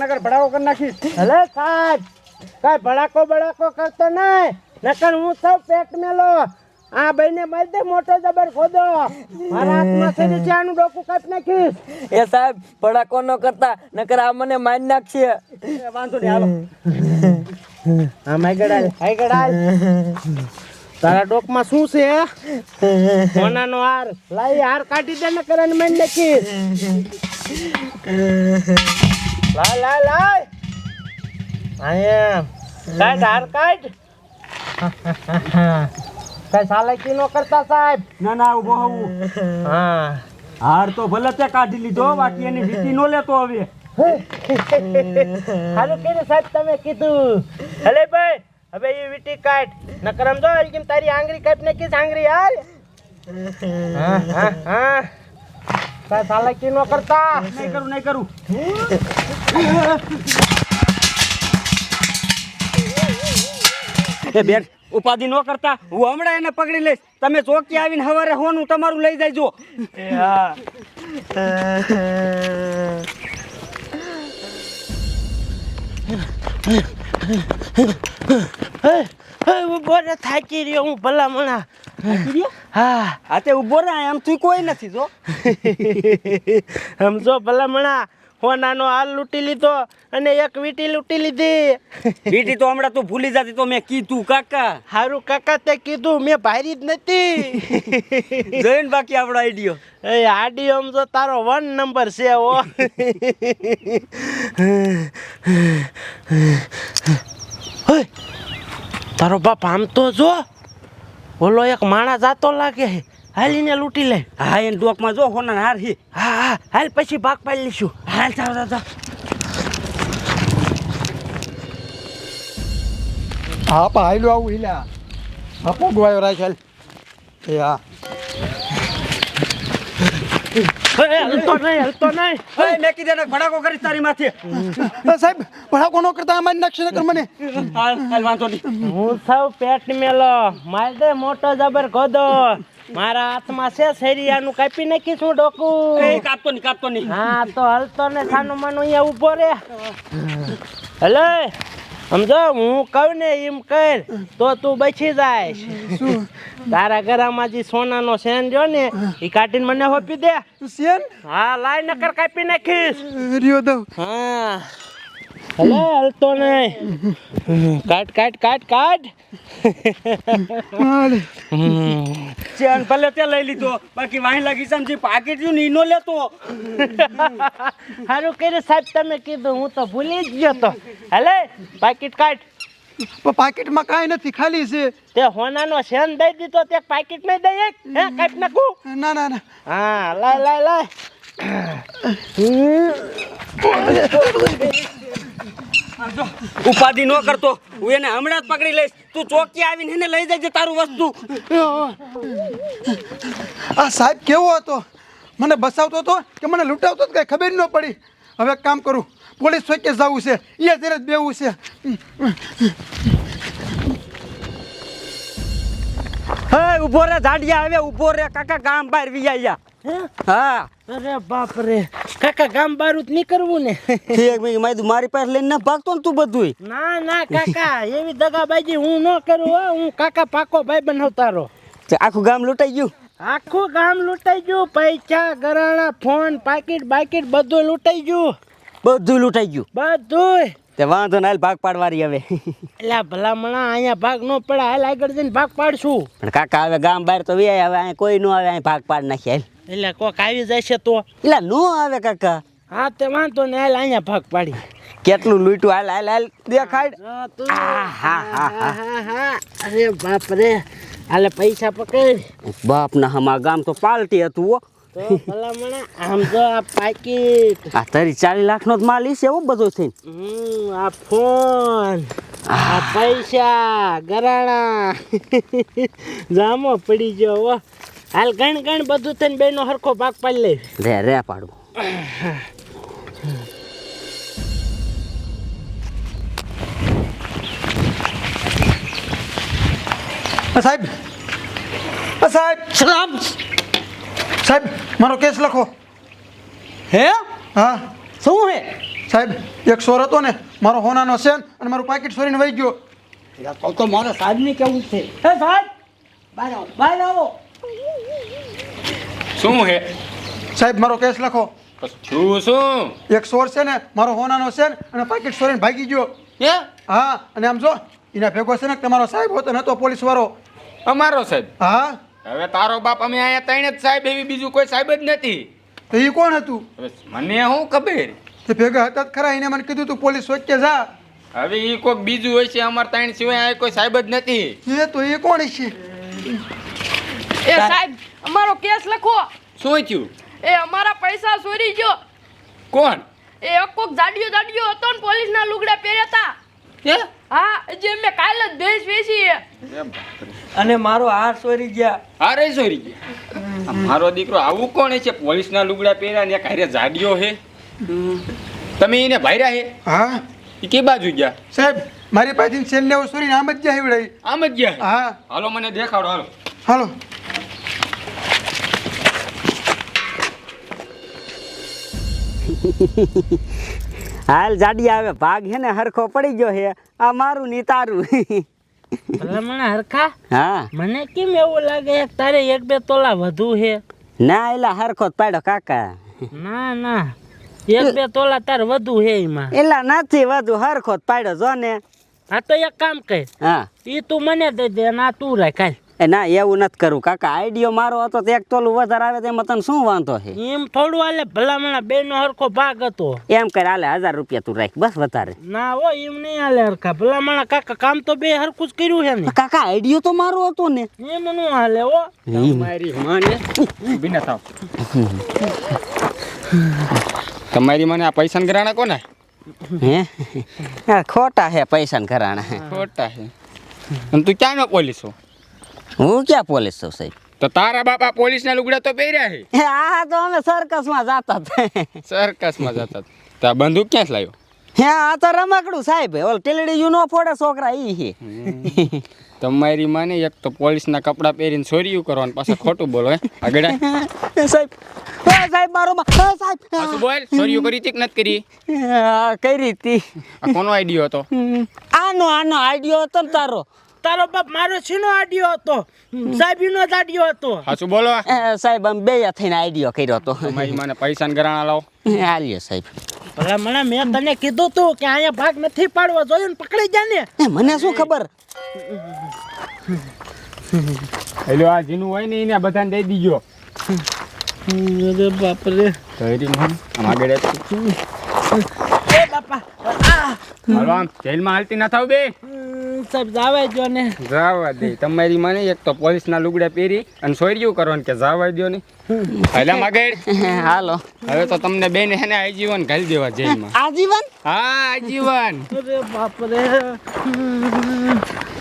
નગર ભડાકો કરી નાખીશ હલે સાહેબ. કઈ ભડાકો બડાકો કરતો નહીં. નકર હું સૌ પેટ મેલો. આ ભાઈને મારી દે મોટો જબર ખોદો. મારા હાથમાં છે આનું ડોકું કાપી નાખીશ. એ સાહેબ ભડાકો ન કરતા નકર આ મને મારી નાખશે. વાંધો નહીં હાલો. હા માય ગડાલ હાય ગડાલ તારા ડોકમાં શું છે સોનાનો હાર. લાઈ હાર કાઢી દે ને કરન મેં લખી લાય લાય લાય. આયા કાઢ હાર કાઢ. કઈ સાલાકી નો કરતા સાહેબ. ના ના ઊભો હા. હાર તો ભલે તે કાઢી લીધો બાકી એની વીટી નો લેતો હવે. હાલો કે સાહેબ તમે કીધું. હલે ભાઈ. હવે એ વીટી કાઢ. નકર આમ જો કેમ તારી આંગળી કાઢ નાખીશ આંગળી યાર હા હા હા. સાલાકી નો કરતા. નહીં કરું નહીં કરું. એ બેન ઉપાધિ નો કરતા. હું હમણાં એને પકડી લઈશ. તમે ચોકી આવીને હવારે હોનું તમારું લઈ જાયજો. એ હા. ઊભો રે થાકી રહ્યો હું ભલા મણા હા આ તે ઊભો રહ્યા એમ તું કોઈ નથી જો આમ ભલા મણા હોનાનો હાલ લૂંટી લીધો અને એક વીટી લૂંટી લીધી. વીટી તો હમણાં તું ભૂલી જતી તો મેં કીધું કાકા. હારું કાકા તે કીધું મેં ભારી જ નથી. જોઈન બાકી આપણો આઈડિયો એ આડિયો આમ તો તારો વન નંબર છે ઓ તારો બાપ આમ તો જો ઓલો એક માણા જાતો લાગે હાલીને લૂંટી લે. હા એને ડોકમાં જો હોના હાર હી. હા હા. હાલ પછી ભાગ પાડી લઈશું. હાલ જાવ જાવ હા પા હાલ્યો આવું હિલા. હા પોગવાયો રાખ હાલ એ હા. હલતો નહીં હલતો નહીં. ભડાકો કરીશ તારી માથે. સાહેબ ભડાકો ન કરતા અમારી નાખશે નકર મને. હાલ હાલ વાંધો નહીં. હું સૌ પેટ મેલો. માર દે મોટો જબર ગોદો. મારા હાથમાં છે શેરિયાનું કાપી નાખીશ હું ડોકું એ કાપતો નહીં કાપતો નહીં. હા તો હલતો ને સાનું માનું અહીંયા ઊભો રે હલે સમજો હું કહું ને એમ કર તો તું બચી જાય. તારા ઘરામાં જે સોનાનો સેન જો ને એ કાઢીને મને હોપી દે. સેન? હા લાઈ નકર કાપી નાખીશ. રહ્યો દઉં. હા. હલે હલતો નહીં. કાટ કાટ કાટ કાટ. ચેન ભલે તે લઈ લીધો બાકી વાહી લાગી સમજી પાકેટ જો ને ઈનો લેતો. હારું કરે સાહેબ તમે કીધું હું તો ભૂલી જ ગયો તો. હલે પાકીટ કાટ પણ પાકીટમાં કાંઈ નથી ખાલી છે. તે હોનાનો સેન દઈ દીધો તે પાકીટ નહીં દઈ એક હે કાઢી નાખું? ના ના ના. હા લાય લાય લાય. ઉપાધિ ન કરતો. હું એને હમણાં જ પકડી લઈશ. તું ચોકી આવીને એને લઈ જાય તારું વસ્તુ. આ સાહેબ કેવો હતો? મને બસાવતો હતો કે મને લૂંટાવતો હતો કઈ ખબર ન પડી. હવે કામ કરું. પોલીસ ચોકે જવું છે. એ ત્યારે જ બેવું છે. હે ઊભો રે ઝાડિયા હવે ઊભો રે. કાકા ગામ બહાર વિયા હા. અરે બાપ રે. કાકા ગામ બારું નહીં કરવું ને. ઠીક મેં મારી મારી પાસે લઈને ના ભાગતો ને તું બધુંય. ના ના કાકા એવી દગાબાજી હું ન કરું હો. હું કાકા પાકો ભાઈ બનાવતારો. તે આખું ગામ લૂંટાઈ ગયું? આખું ગામ લૂંટાઈ ગયું પૈસા ગરાણા ફોન પાકીટ બાકીટ બધું લૂંટાઈ ગયું. બધું લૂંટાઈ ગયું? બધું તે વાંધો ના ભાગ પાડવાની હવે. એટલે ભલામણા અહીંયા ભાગ ન પડે હાલ આગળ જઈને ભાગ પાડશું. પણ કાકા હવે ગામ બહાર તો વી હવે અહીં કોઈ નો આવે અહીંયા ભાગ પાડ નાખી હાલ. એટલે કોક આવી જશે તો. એટલે નો આવે કાકા? હા તે વાંધો ને હાલ અહીંયા ભાગ પાડી. કેટલું લૂંટું હાલ હાલ હાલ દેખાડ. તું. અરે બાપ રે હાલે પૈસા પકડ. બાપ ના હમા ગામ તો પાલટી હતું ઓ તો આમ જો આ પાકીટ. આ તારી ચાલીસ લાખ નો માલ ઈશે એવો બધો થઈને. આ ફોન આ પૈસા ગરાણા. જામો પડી ગયો હાલ ગણ ગણ બધું થઈને બેનો હરખો ભાગ પાડી લે. રે રે પાડું. સાહેબ. સાહેબ. સલામ. સાહેબ મારો કેસ લખો. હે? હા. શું હે? સાહેબ એક સોર હતો ને મારો હોનાનો સેન અને મારું પાકીટ સોરીને વહી ગયો. તો તો મારા સાહેબને કેવું છે. હે સાહેબ? બહાર આવો. બહાર આવો. શું હે? સાહેબ મારો કેસ લખો. છું શું? એક સોર છે ને મારો હોનાનો સેન અને પાકીટ સોરીને ભાગી ગયો. હે? હા અને આમ જો એના ભેગો છે ને તમારો સાહેબ હોતો નતો પોલીસ વાળો અમારો સાહેબ? હા. હવે તારો બાપ અમે અહીંયા ત્રણે જ સાહેબ એવી બીજું કોઈ સાહેબ જ નથી. તો એ કોણ હતું? મને શું ખબર? તે ભેગા હતા ખરા એને મને કીધું તું પોલીસ વચ્ચે જા. હવે એ કોઈક બીજું હોય છે અમારા ત્રણ સિવાય કોઈ સાહેબ જ નથી. એ તો એ કોણ છે? એ સાહેબ અમારો કેસ લખો. શું થયું? એ અમારા પૈસા ચોરી ગયો. કોણ? એ અકોક જાડિયો જાડિયો હતો ને પોલીસના લુગડા પહેર્યા હે? હા જે મેં કાલે જ ભેસ વેચી એ. અને મારો હાર ચોરી ગયા. હારે સોરી ગયા? મારો દીકરો આવું કોણ છે? પોલીસના લુગડા પહેર્યા ને એક જાડિયો હે તમે એને ભાર્યા હે હા. એ કે બાજુ ગયા? સાહેબ મારી પાસેથી છેલ્લે ને સોરીને આમ જ જાય વડાઈ આમ જ ગયા? હા. હાલો મને દેખાડો હાલો. હાલો. હાલ જાડી આવે ભાગ હે ને હરખો પડી ગયો હે. આ મારું ની તારું. ભલા મને હરખા? હા. મને કેમ એવું લાગે તારે એક બે તોલા વધુ હે ના એલા હરખો જ પાડ્યો કાકા. ના ના. એક બે તોલા તાર વધુ હે એમાં. એલા નથી વધુ હરખો જ પાડ્યો જો ને. આ તો એક કામ કર. હા. એ તું મને દઈ દે ના તું રાખ. એ ના એવું નથી કરવું કાકા આઈડિયો મારો હતો તો એક તોલું વધારે આવે તેમાં તને શું વાંધો છે? એમ થોડું હાલે ભલામણા બે નો હરખો ભાગ હતો. એમ કરે હાલે હજાર રૂપિયા તું રાખ બસ વધારે. ના હો એમ નહીં હાલે હરખા. ભલામણા કાકા કામ તો બે હરખું જ કર્યું છે ને. કાકા આઈડિયો તો મારો હતો ને. એમ નું હાલે હો. મારી માને બિના થાવ. તમારી મને આ પૈસા ઘરાણા કોને? હે? હા, ખોટા હે પૈસા ઘરાણા. ખોટા હે તું ક્યાંનો પોલીસ છો હું ક્યાં પોલીસ છું સાહેબ? તો તારા બાપા પોલીસના લુગડા તો પહેર્યા છે? હે, આ તો અમે સર્કસમાં જતા હતા સરકસમાં જતા તા બંદૂક ક્યાં લાવ્યો? હે આ તો રમકડું સાહેબ. ઓલ ટેલડી નો ફોડે છોકરા ઈ હે તમારી માને એક તો પોલીસના કપડાં પહેરીને છોરીયું કરવાનું પાછા ખોટું બોલો હે આગળ. સાહેબ. હા, સાહેબ મારો સાહેબ. બોલ? ચોરીયું કરી હતી કે નથી કરી? કરી કઈ આ કોનો આઈડિયો હતો? આનો આનો આઈડિયો હતો ને તારો. તારો બાપ મારો છીનો આડ્યો હતો. સાહેબીનો જ આડ્યો હતો. હાચું બોલો. સાહેબ આમ બે થઈને આઈડિયો કર્યો હતો. તમારી મને પૈસા ગરાણા લાવો. હાલ્યો સાહેબ. ભલામણા મેં તને કીધું તું કે અહીંયા ભાગ નથી પાડવો જોયું ને પકડી જા ને. મને શું ખબર? એટલે આ જીનું હોય ને એને બધાને દઈ દીજો. અરે બાપ રે ધૈર્ય મોહન આગળ. એ બાપા જેલમાં હાલતી ના થાવ બે. સાહેબ જાવા દો ને. જાવા દે. તમારી માને એક તો પોલીસ ના લુગડા પહેરી અને ચોરીયું ને કે જાવા દો ને. એટલે માગેડ. હાલો. હવે તો તમને બેન હે ને આજીવન ઘાલી દેવા જેલમાં. આજીવન? હા આજીવન. અરે બાપ રે.